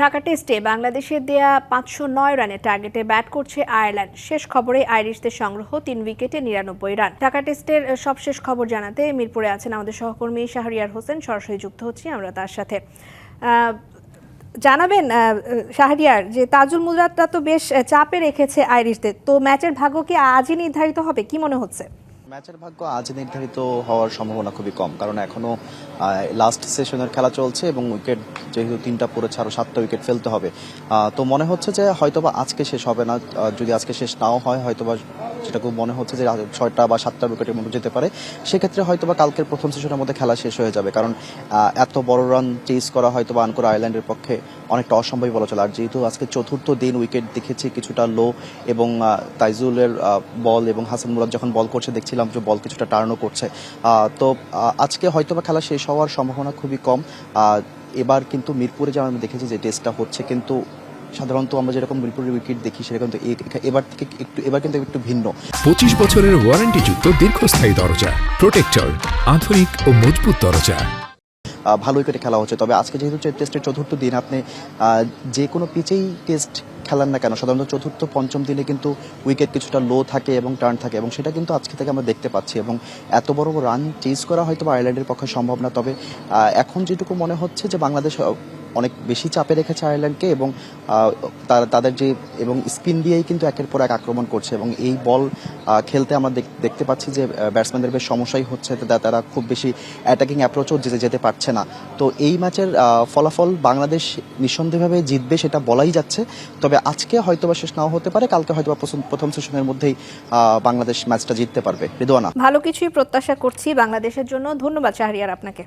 ঢাকা টেস্টে বাংলাদেশের দেয়া পাঁচশো নয় রানে টার্গেটে ব্যাট করছে আয়ারল্যান্ড। শেষ খবরে আইরিশদের সংগ্রহ তিন উইকেটে নিরানব্বই রান। ঢাকা টেস্টের সবশেষ খবর জানাতে মিরপুরে আছেন আমাদের সহকর্মী শাহরিয়ার হোসেন। সরাসরি যুক্ত হচ্ছি আমরা তার সাথে। জানাবেন শাহরিয়ার, যে তাজুল মুরাদরা তো বেশ চাপে রেখেছে আইরিশদের। তো ম্যাচের ভাগ্য কি আজই নির্ধারিত হবে? কি মনে হচ্ছে? ম্যাচের ভাগ্য আজ নির্ধারিত হওয়ার সম্ভাবনা খুবই কম। কারণ এখনও লাস্ট সেশনের খেলা চলছে এবং উইকেট যেহেতু তিনটা পড়েছে আরও সাতটা উইকেট ফেলতে হবে। তো মনে হচ্ছে যে হয়তোবা আজকে শেষ হবে না। যদি আজকে শেষ নাও হয়, হয়তোবা সেটা খুব মনে হচ্ছে যে ছয়টা বা সাতটা উইকেটের মতো যেতে পারে। সেক্ষেত্রে হয়তোবা কালকের প্রথম সেশনের মধ্যে খেলা শেষ হয়ে যাবে। কারণ এত বড় রান চেস করা হয়তো বা আনকোর আয়ারল্যান্ডের পক্ষে অনেকটা অসম্ভবই বলা চলে। আর যেহেতু আজকে চতুর্থ দিন উইকেট দেখেছি কিছুটা লো এবং তাইজুলের বল এবং হাসান মুরাদ যখন বল করছে দেখছিলাম যে বল কিছুটা টার্নও করছে। তো আজকে হয়তো বা খেলা শেষ হওয়ার সম্ভাবনা খুবই কম। এবার কিন্তু মিরপুরে যেমন আমরা দেখেছি যে টেস্টটা হচ্ছে কিন্তু সাধারণত আমরা যেরকম মিরপুরের উইকেট দেখি সেটা কিন্তু এ- এবার থেকে একটু এবার কিন্তু একটু ভিন্ন। পঁচিশ বছরের ওয়ারেন্টি যুক্ত দীর্ঘস্থায়ী দরজা প্রোটেক্টর আধুনিক ও মজবুত দরজা। ভালো উইকেটে খেলা হচ্ছে। তবে আজকে যেহেতু টেস্টের চতুর্থ দিন আপনি যে কোনো পিচেই টেস্ট খেলান না কেন সাধারণত চতুর্থ পঞ্চম দিনে কিন্তু উইকেট কিছুটা লো থাকে এবং টার্ন থাকে এবং সেটা কিন্তু আজকে থেকে আমরা দেখতে পাচ্ছি এবং এত বড় রান চেজ করা হয়তো আয়ারল্যান্ডের পক্ষে সম্ভব না। তবে এখন যেটুকু মনে হচ্ছে যে বাংলাদেশ অনেক বেশি চাপে রেখেছে আয়ারল্যান্ডকে এবং তাদের যে, এবং স্পিন দিয়েই কিন্তু একের পর এক আক্রমণ করছে এবং এই বল খেলতে আমরা দেখ- দেখতে পাচ্ছি যে ব্যাটসম্যানদের বেশ সমস্যাই হচ্ছে। তারা খুব বেশি অ্যাটাকিং অ্যাপ্রোচও যেতে যেতে পারছে না। তো এই ম্যাচের ফলাফল বাংলাদেশ নিঃসন্দেহভাবে জিতবে সেটা বলাই যাচ্ছে। তবে আজকে হয়তো বা শেষ নাও হতে পারে, কালকে হয়তো বা প্রথম- প্রথম সেশনের মধ্যেই বাংলাদেশ ম্যাচটা জিততে পারবে। রিদোয়ানা। ভালো কিছুই প্রত্যাশা করছি বাংলাদেশের জন্য। ধন্যবাদ শাহরিয়ার আপনাকে।